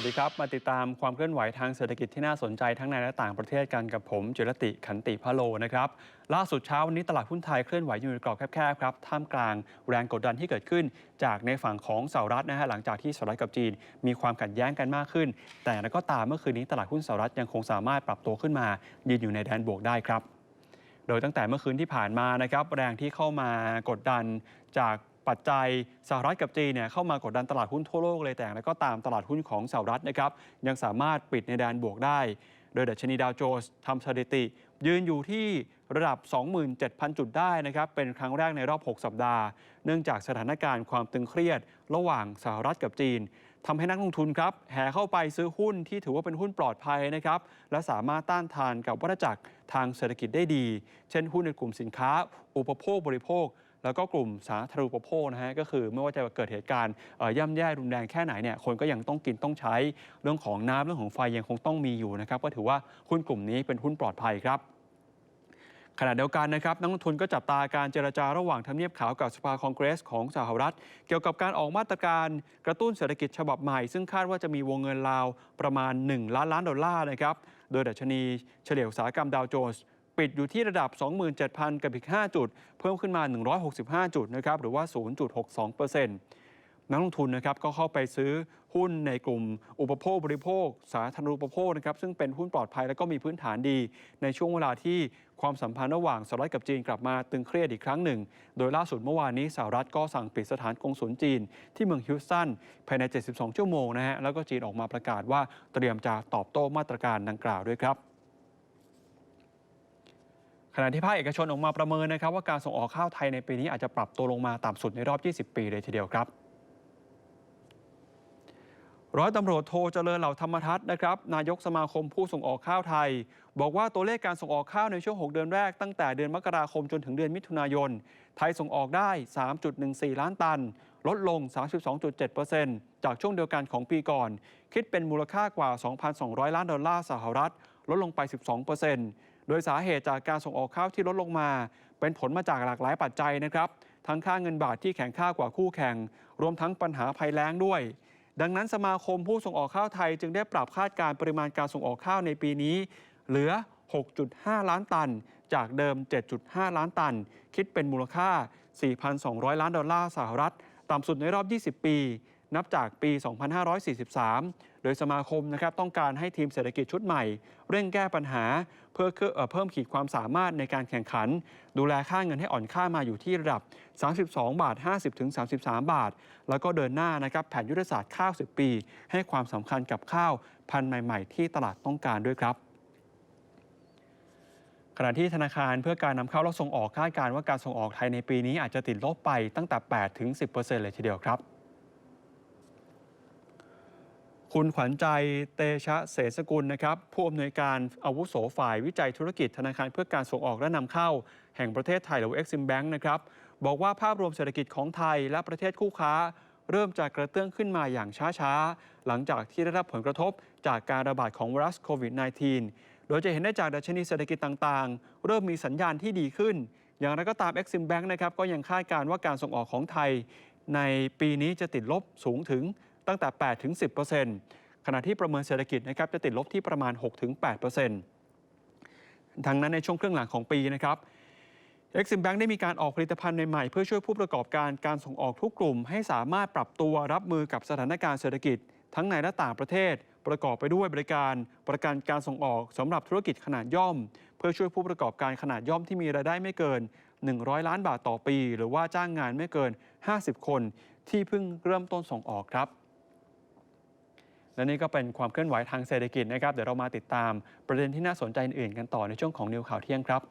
วัสดีครับ มาติดตามความเคลื่อนไหวทางเศรษฐกิจที่น่าสนใจทั้งในและต่างประเทศกันกับผมจุลติขันติพะโลนะครับล่าสุดเช้าวันนี้ตลาดหุ้นไทยเคลื่อนไหวอยู่ในกรอบแคบๆครับท่ามกลางแรงกดดันที่เกิดขึ้น จากในฝั่งของสหรัฐนะฮะหลังจากที่สหรัฐกับจีน มีความขัดแย้งกันมากขึ้น แต่แล้วก็ตามเมื่อคืนนี้ตลาดหุ้นสหรัฐยังคงสามารถปรับตัวขึ้นมา ยืนอยู่ในแดนบวกได้ครับ โดยตั้งแต่เมื่อคืนที่ผ่านมานะครับแรงที่เข้ามากดดันจาก ปัจจัยสหรัฐกับจีนเนี่ยเข้ามากดดันตลาดหุ้นทั่วโลกเลยแต่แล้วก็ตามตลาดหุ้นของสหรัฐนะครับยังสามารถปิดในแดนบวกได้ โดยดัชนีดาวโจนส์ทำสถิติ ยืนอยู่ที่ระดับ 27,000 จุดได้นะครับเป็นครั้งแรกในรอบ 6 สัปดาห์ เนื่องจากสถานการณ์ความตึงเครียดระหว่างสหรัฐกับจีนทำให้นักลงทุนครับแห่เข้าไปซื้อหุ้นที่ถือว่าเป็นหุ้นปลอดภัยนะครับและสามารถต้านทานกับวัฏจักรทางเศรษฐกิจได้ดี เช่นหุ้นในกลุ่มสินค้า อุปโภคบริโภค แล้วก็กลุ่มสาธารณูปโภคนะฮะก็คือไม่ว่าจะเกิดเหตุการณ์ย่ำแย่รุนแรงแค่ไหนเนี่ยคนก็ยังต้องกินต้องใช้เรื่องของน้ำเรื่องของไฟยังคงต้องมีอยู่นะครับก็ถือว่าหุ้นกลุ่มนี้เป็นหุ้นปลอดภัยครับขณะเดียวกันนะครับนักลงทุนก็จับตาการเจรจาระหว่างทำเนียบขาวกับสภาคองเกรสของสหรัฐ เกี่ยวกับการออกมาตรการกระตุ้นเศรษฐกิจฉบับใหม่ ซึ่งคาดว่าจะมีวงเงินราวประมาณ 1 ล้านล้านดอลลาร์นะครับ โดยดัชนีเฉลี่ยอุตสาหกรรมดาวโจนส์ ปิดอยู่ที่ระดับ 27,000 กับอีก 5 จุด เพิ่มขึ้นมา 165 จุดนะครับหรือว่า 0.62%นักลงทุนนะครับก็เข้าไปซื้อหุ้นในกลุ่มอุปโภคบริโภค สาธารณูปโภคนะครับซึ่งเป็นหุ้นปลอดภัยและก็มีพื้นฐานดี ในช่วงเวลาที่ความสัมพันธ์ระหว่างสหรัฐกับจีนกลับมาตึงเครียดอีกครั้งหนึ่ง โดยล่าสุดเมื่อวานนี้สหรัฐก็สั่งปิดสถานกงสุลจีน ที่เมืองฮิวสตันภายใน 72 ชั่วโมงนะฮะแล้วก็จีนออกมาประกาศว่าเตรียมจะตอบโต้มาตรการดังกล่าวด้วยครับ ขณะที่ภาคเอกชนออกมาประเมินนะครับว่าการส่งออกข้าวไทยในปีนี้อาจจะปรับตัวลงมาต่ำสุดในรอบ 20 ปีเลยทีเดียวครับ ร้อยตำรวจโทเจริญเหล่าธรรมทัศน์นะครับนายกสมาคมผู้ส่งออกข้าวไทย บอกว่าตัวเลขการส่งออกข้าวในช่วง 6 เดือนแรกตั้งแต่เดือนมกราคมจนถึงเดือนมิถุนายน ไทยส่งออกได้ 3.14 ล้านตัน ลดลง 32.7%จากช่วงเดียวกันของปีก่อน คิดเป็นมูลค่ากว่า 2,200 ล้านดอลลาร์สหรัฐ ลดลงไป 12% โดยสาเหตุจากการส่งออกข้าวที่ลดลงมา เป็นผลมาจากหลากหลายปัจจัยนะครับ ทั้งค่าเงินบาทที่แข็งค่ากว่าคู่แข่ง รวมทั้งปัญหาภัยแล้งด้วย ดังนั้นสมาคมผู้ส่งออกข้าวไทย จึงได้ปรับคาดการณ์ปริมาณการส่งออกข้าวในปีนี้ เหลือ 6.5 ล้านตัน จากเดิม 7.5 ล้านตัน คิดเป็นมูลค่า 4,200 ล้านดอลลาร์สหรัฐ ต่ำสุดในรอบ 20 ปี นับจากปี 2543โดยสมาคมนะครับต้องการให้ทีมเศรษฐกิจชุดใหม่ เร่งแก้ปัญหา เพื่อเออเพิ่มขีดความสามารถในการแข่งขัน ดูแลค่าเงินให้อ่อนค่ามาอยู่ที่ระดับ 32 บาท 50 ถึง 33 บาท แล้วก็เดินหน้านะครับแผนยุทธศาสตร์ข้าว 10 ปี ให้ความสำคัญกับข้าวพันธุ์ใหม่ ๆ ที่ตลาดต้องการด้วยครับขณะที่ธนาคารเพื่อการนำเข้าและส่งออกคาดการณ์ว่าการส่งออกไทยในปีนี้อาจจะติดลบไปตั้งแต่ 8 ถึง 10%เลยทีเดียวครับ คุณขวัญใจเตชะเสสกุลนะครับผู้อำนวยการอาวุโสฝ่ายวิจัยธุรกิจธนาคารเพื่อการส่งออกและนำเข้า แห่งประเทศไทยหรือ Exim Bank นะครับบอกว่าภาพรวมเศรษฐกิจของไทยและประเทศคู่ค้า เริ่มจะกระเตื้องขึ้นมาอย่างช้าๆ หลังจากที่ได้รับผลกระทบจากการระบาดของไวรัสโควิด -19 โดยจะเห็นได้จากดัชนีเศรษฐกิจต่างๆ เริ่มมีสัญญาณที่ดีขึ้น อย่างไรก็ตาม Exim Bank นะครับก็ยังคาดการณ์ว่าการส่งออกของไทย ในปีนี้จะติดลบสูงถึง ตั้งแต่ 8 ถึง 10 ขณะที่ประเมินเศรษฐกิจนะครับจะติดลบที่ประมาณ 6 ถึง8%ดังนั้นในช่วงครึ่งหลังของปีนะครับ Exim Bank ได้มีการออกผลิตภัณฑ์ใหม่ๆเพื่อช่วยผู้ประกอบการการส่งออกทุกกลุ่ม ให้สามารถปรับตัวรับมือกับสถานการณ์เศรษฐกิจ ทั้งในและต่างประเทศ ประกอบไปด้วยบริการประกันการส่งออกสำหรับธุรกิจขนาดย่อม เพื่อช่วยผู้ประกอบการขนาดย่อมที่มีรายได้ไม่เกิน 100 ล้านบาทต่อปี หรือว่าจ้างงานไม่เกิน 50 คนที่เพิ่งเริ่มต้นส่งออกครับ และนี่ก็เป็นความเคลื่อนไหวทางเศรษฐกิจนะครับ เดี๋ยวเรามาติดตามประเด็นที่น่าสนใจอื่นๆกันต่อในช่วงของนิวข่าวเที่ยงครับ